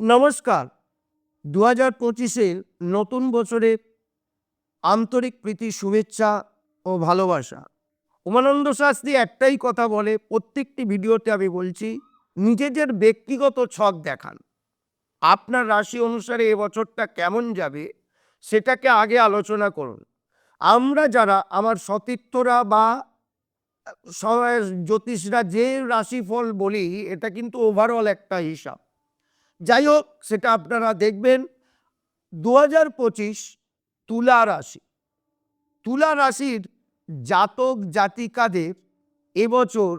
নমস্কার। দু হাজার পঁচিশের নতুন বছরে আন্তরিক প্রীতি, শুভেচ্ছা ও ভালোবাসা। উমানন্দ শাস্ত্রী একটাই কথা বলে, প্রত্যেকটি ভিডিওতে আমি বলছি, নিজেদের ব্যক্তিগত ছক দেখান। আপনার রাশি অনুসারে এ বছরটা কেমন যাবে, সেটাকে আগে আলোচনা করুন। আমরা যারা, আমার সতীর্থরা বা জ্যোতিষরা যে রাশিফল বলি, এটা কিন্তু ওভারঅল একটা হিসাব। যাই হোক সেটা আপনারা দেখবেন দু হাজার পঁচিশ তুলা রাশি। তুলা রাশির জাতক জাতিকাদের এবছর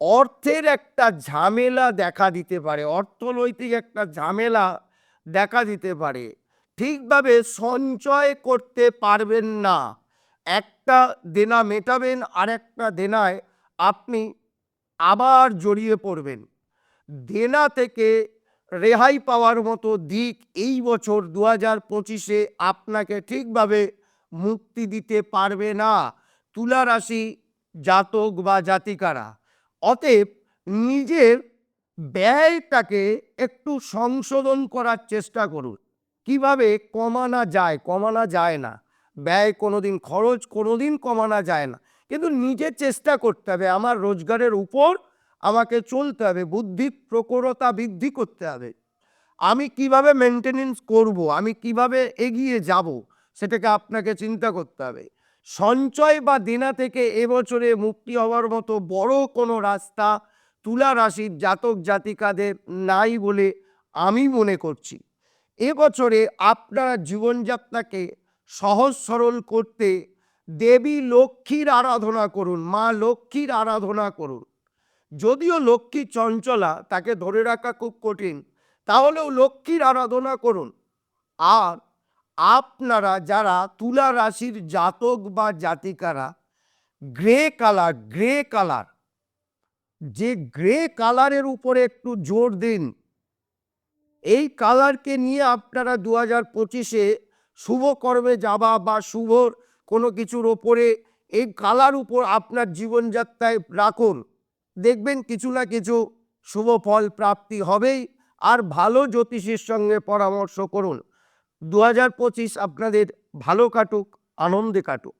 অর্থের একটা ঝামেলা দেখা দিতে পারে, অর্থনৈতিক একটা ঝামেলা দেখা দিতে পারে। ঠিকভাবে সঞ্চয় করতে পারবেন না। একটা দেনা মেটাবেন আর একটা দেনায় আপনি আবার জড়িয়ে পড়বেন। দেনা থেকে রেহাই পাওয়ার মতো দিক এই বছর দু হাজার পঁচিশে আপনাকে ঠিকভাবে মুক্তি দিতে পারবে না। তুলা রাশি জাতক বা জাতিকারা। অতএব নিজের ব্যয়টাকে একটু সংশোধন করার চেষ্টা করুন। কীভাবে কমানো যায়? কমানো যায় না। ব্যয় কোনোদিন, খরচ কোনোদিন কমানো যায় না। কিন্তু নিজে চেষ্টা করতে হবে। আমার রোজগারের উপর আমাকে চলতে হবে, বুদ্ধি প্রকরতা বৃদ্ধি করতে হবে। আমি কীভাবে মেনটেনেন্স করব, আমি কীভাবে এগিয়ে যাব, সেটাকে আপনাকে চিন্তা করতে হবে। সঞ্চয় বা দেনা থেকে এবছরে মুক্তি হওয়ার মতো বড় কোনো রাস্তা তুলা রাশির জাতক জাতিকাদের নাই বলে আমি মনে করছি। এবছরে আপনারা জীবনযাত্রাকে সহজ সরল করতে দেবী লক্ষ্মীর আরাধনা করুন, মা লক্ষ্মীর আরাধনা করুন। যদিও লক্ষ্মী চঞ্চলা তাকে ধরে রাখা খুব কঠিন, তাহলেও লক্ষ্মীর আরাধনা করুন। আর আপনারা যারা তুলা রাশির জাতক বা জাতিকারা, গ্রে কালার গ্রে কালার, যে গ্রে কালারের উপরে একটু জোর দিন। এই কালারকে নিয়ে আপনারা দু হাজার পঁচিশে শুভ কর্মে যাওয়া বা শুভর কোনো কিছুর ওপরে এই কালার উপর আপনার জীবনযাত্রায় রাখুন। দেখবেন কিছু না কিছু শুভ ফল প্রাপ্তি হবেই। আর ভালো জ্যোতিষের সঙ্গে পরামর্শ করুন। দু হাজার পঁচিশ আপনাদের ভালো কাটুক, আনন্দে কাটুক।